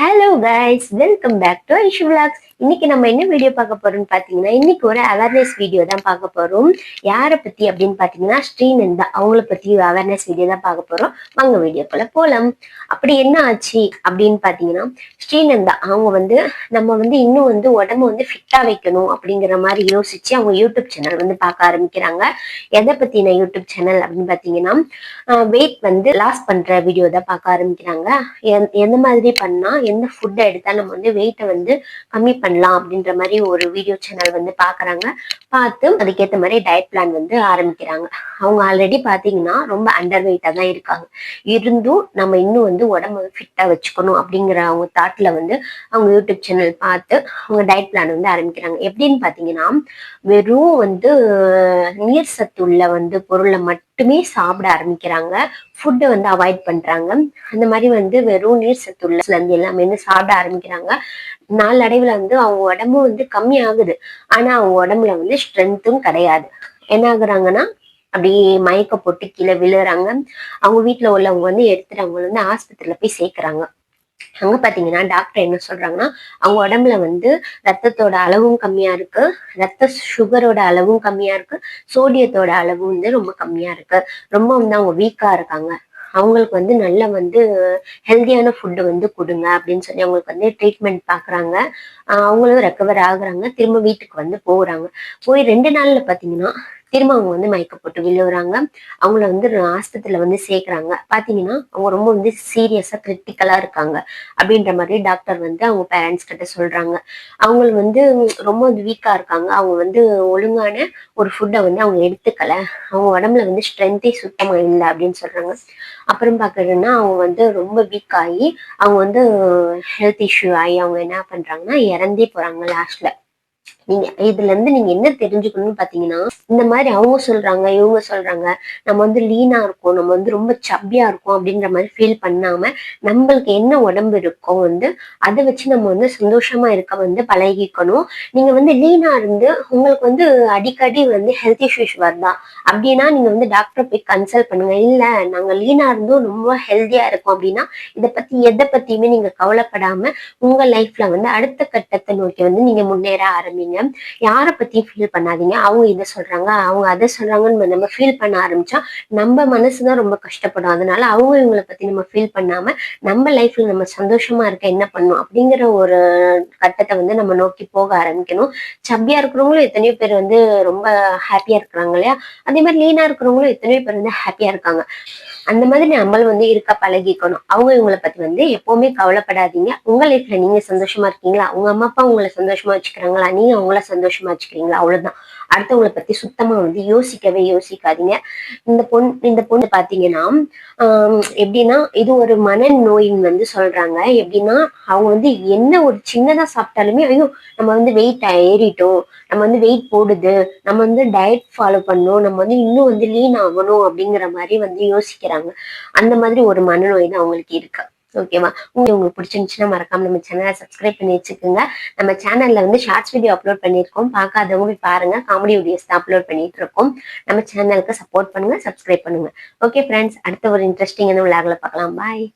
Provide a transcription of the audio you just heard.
Hello guys welcome back to Aishu vlogs இன்னைக்கு நம்ம என்ன வீடியோ பார்க்க போறோம்னு பாத்தீங்கன்னா இன்னைக்கு ஒரு அவேர்னஸ் வீடியோ தான் பார்க்க போறோம். யாரை பத்தி அப்படின்னு பாத்தீங்கன்னா ஸ்ரீநந்தா அவங்கள பத்தி அவேர்னஸ் வீடியோ தான் பார்க்க போறோம். வாங்க வீடியோக்குள்ள போலாம். அப்படி என்ன ஆச்சு அப்படின்னு பாத்தீங்கன்னா ஸ்ரீநந்தா அவங்க வந்து நம்ம வந்து இன்னும் வந்து உடம்ப வந்து ஃபிட்டா வைக்கணும் அப்படிங்கிற மாதிரி யோசிச்சு அவங்க யூடியூப் சேனல் வந்து பார்க்க ஆரம்பிக்கிறாங்க. எதை பத்தின யூடியூப் சேனல் அப்படின்னு பாத்தீங்கன்னா வெயிட் வந்து லாஸ் பண்ற வீடியோ தான் பார்க்க ஆரம்பிக்கிறாங்க. எந்த மாதிரி பண்ணா எந்த ஃபுட்டை எடுத்தா நம்ம வந்து வெயிட்டை வந்து கம்மி பண்ணலாம் அப்படின்ற மாதிரி ஒரு வீடியோ சேனல் வந்து பாக்குறாங்க. பார்த்து அதுக்கேற்ற மாதிரி டயட் பிளான் வந்து ஆரம்பிக்கிறாங்க. அவங்க ஆல்ரெடி பாத்தீங்கன்னா ரொம்ப அண்டர் வெயிட்டா தான் இருக்காங்க. இருந்தும் நம்ம இன்னும் வந்து உடம்ப ஃபிட்டா வச்சுக்கணும் அப்படிங்கிற அவங்க தாட்ல வந்து அவங்க யூடியூப் சேனல் பார்த்து அவங்க டயட் பிளான் வந்து ஆரம்பிக்கிறாங்க. எப்படின்னு பாத்தீங்கன்னா வெறும் வந்து நீர் சத்துள்ள வந்து பொருளை மட்டும் மட்டுமே சாப்பிட ஆரம்பிக்கிறாங்க. ஃபுட்டை வந்து அவாய்ட் பண்றாங்க. அந்த மாதிரி வந்து வெறும் நீர் சத்துள்ள இருந்து எல்லாமே வந்து சாப்பிட ஆரம்பிக்கிறாங்க. நாளடைவுல வந்து அவங்க உடம்பு வந்து கம்மி ஆகுது. ஆனா அவங்க உடம்புல வந்து ஸ்ட்ரென்த்தும் கிடையாது. என்ன ஆகுறாங்கன்னா அப்படியே மயக்க போட்டு கீழே விழுறாங்க. அவங்க வீட்டுல உள்ளவங்க வந்து எடுத்துட்டு அவங்களை வந்து ஆஸ்பத்திரியில போய் சேர்க்கறாங்க. அங்க பாத்தீங்கன்னா டாக்டர் என்ன சொல்றாங்கன்னா அவங்க உடம்புல வந்து ரத்தத்தோட அளவும் கம்மியா இருக்கு. ரத்த சுகரோட அளவும் கம்மியா இருக்கு. சோடியத்தோட அளவும் வந்து ரொம்ப கம்மியா இருக்கு. ரொம்ப வந்து அவங்க வீக்கா இருக்காங்க. அவங்களுக்கு வந்து நல்ல வந்து ஹெல்தியான ஃபுட்டு வந்து கொடுங்க அப்படின்னு சொல்லி அவங்களுக்கு வந்து ட்ரீட்மெண்ட் பார்க்குறாங்க அவங்களும் ரெக்கவர் ஆகுறாங்க. திரும்ப வீட்டுக்கு வந்து போகிறாங்க. போய் ரெண்டு நாள்ல பார்த்தீங்கன்னா திரும்ப அவங்க வந்து மயக்க போட்டு விழுவுறாங்க. அவங்கள வந்து ஆஸ்பத்திரியில வந்து சேர்க்குறாங்க. பார்த்தீங்கன்னா அவங்க ரொம்ப வந்து சீரியஸாக கிரிட்டிக்கலா இருக்காங்க. அப்படின்ற மாதிரி டாக்டர் வந்து அவங்க பேரண்ட்ஸ் கிட்ட சொல்றாங்க. அவங்க வந்து ரொம்ப வந்து வீக்காக இருக்காங்க. அவங்க வந்து ஒழுங்கான ஒரு ஃபுட்டை வந்து அவங்க எடுத்துக்கல. அவங்க உடம்புல வந்து ஸ்ட்ரென்த்தே சுத்தமா இல்லை அப்படின்னு சொல்றாங்க. அப்புறம் பாக்குறதுன்னா அவங்க வந்து ரொம்ப வீக் ஆகி அவங்க வந்து ஹெல்த் இஷ்யூ ஆகி அவங்க என்ன பண்றாங்கன்னா இறந்தே போறாங்க லாஸ்ட்ல நீங்க இதுல இருந்து நீங்க என்ன தெரிஞ்சுக்கணும்னு பாத்தீங்கன்னா இந்த மாதிரி அவங்க சொல்றாங்க இவங்க சொல்றாங்க நம்ம வந்து லீனா இருக்கோம் நம்ம வந்து ரொம்ப சப்பியா இருக்கோம் அப்படின்ற மாதிரி ஃபீல் பண்ணாம நம்மளுக்கு என்ன உடம்பு இருக்கோ வந்து அதை வச்சு நம்ம வந்து சந்தோஷமா இருக்க வந்து பழகிக்கணும். நீங்க வந்து லீனா இருந்து உங்களுக்கு வந்து அடிக்கடி வந்து ஹெல்த் இஷ்யூஸ் வருதா? அப்படின்னா நீங்க வந்து டாக்டர் போய் கன்சல்ட் பண்ணுங்க. இல்ல நாங்க லீனா இருந்தும் ரொம்ப ஹெல்தியா இருக்கோம் அப்படின்னா இதை பத்தி எதை பத்தியுமே நீங்க கவலைப்படாம உங்க லைஃப்ல வந்து அடுத்த கட்டத்தை நோக்கி வந்து நீங்க முன்னேற ஆரம்பிங்க. யாரை பத்தியும் ஃபீல் பண்ணாதீங்க. அவங்க இதை சொல்றாங்க அவங்க அதை சொல்றாங்கன்னு நம்ம ஃபீல் பண்ண ஆரம்பிச்சா நம்ம மனசுதான் ரொம்ப கஷ்டப்படும். அதனால அவங்க இவங்களை பத்தி நம்ம ஃபீல் பண்ணாம நம்ம லைஃப்ல நம்ம சந்தோஷமா இருக்க என்ன பண்ணும் அப்படிங்கிற ஒரு கட்டத்தை வந்து நம்ம நோக்கி போக ஆரம்பிக்கணும். சப்பியா இருக்கிறவங்களும் எத்தனையோ பேர் வந்து ரொம்ப ஹாப்பியா இருக்கிறாங்க இல்லையா? அதே மாதிரி லீனா இருக்கிறவங்களும் எத்தனையோ பேர் வந்து ஹாப்பியா இருக்காங்க. அந்த மாதிரி நம்மளும் வந்து இருக்க பழகிக்கணும். அவங்க இவங்களை பத்தி வந்து எப்பவுமே கவலைப்படாதீங்க. உங்க லைஃப்ல நீங்க சந்தோஷமா இருக்கீங்களா? உங்க அம்மா அப்பா உங்களை சந்தோஷமா வச்சுக்கிறாங்களா? நீங்க அவங்கள சந்தோஷமா வச்சுக்கிறீங்களா? அவ்வளவுதான். அடுத்தவங்களை பத்தி சுத்தமா வந்து யோசிக்கவே யோசிக்காதீங்க. இந்த பொண்ணு இந்த பொண்ணு பாத்தீங்கன்னா ஆஹ் எப்படின்னா இது ஒரு மனநோயின்னு வந்து சொல்றாங்க. எப்படின்னா அவங்க வந்து என்ன ஒரு சின்னதா சாப்பிட்டாலுமே ஐயோ நம்ம வந்து வெயிட் ஏறிட்டோம் நம்ம வந்து வெயிட் போடுது நம்ம வந்து டயட் ஃபாலோ பண்ணணும் நம்ம வந்து இன்னும் வந்து லீன் ஆகணும் அப்படிங்கிற மாதிரி வந்து யோசிக்கிறாங்க. அந்த மாதிரி ஒரு மனநோய் தான் அவங்களுக்கு இருக்கு. ஓகேவா உங்களுக்கு உங்களுக்கு பிடிச்சிருந்துச்சுன்னா மறக்காம நம்ம சேனலை சப்ஸ்கிரைப் பண்ணி வச்சுக்கோங்க. நம்ம சேனல்ல வந்து ஷார்ட்ஸ் வீடியோ அப்லோட் பண்ணியிருக்கோம். பார்க்காதவங்க போய் பாருங்க. காமெடி வீடியோஸ் தான் அப்லோட் பண்ணிட்டு இருக்கோம் நம்ம சேனலுக்கு சப்போர்ட் பண்ணுங்க சப்ஸ்கிரைப் பண்ணுங்க. ஓகே ஃப்ரெண்ட்ஸ் அடுத்த ஒரு இன்ட்ரெஸ்டிங்கான விளாக்ல பார்க்கலாம். பாய்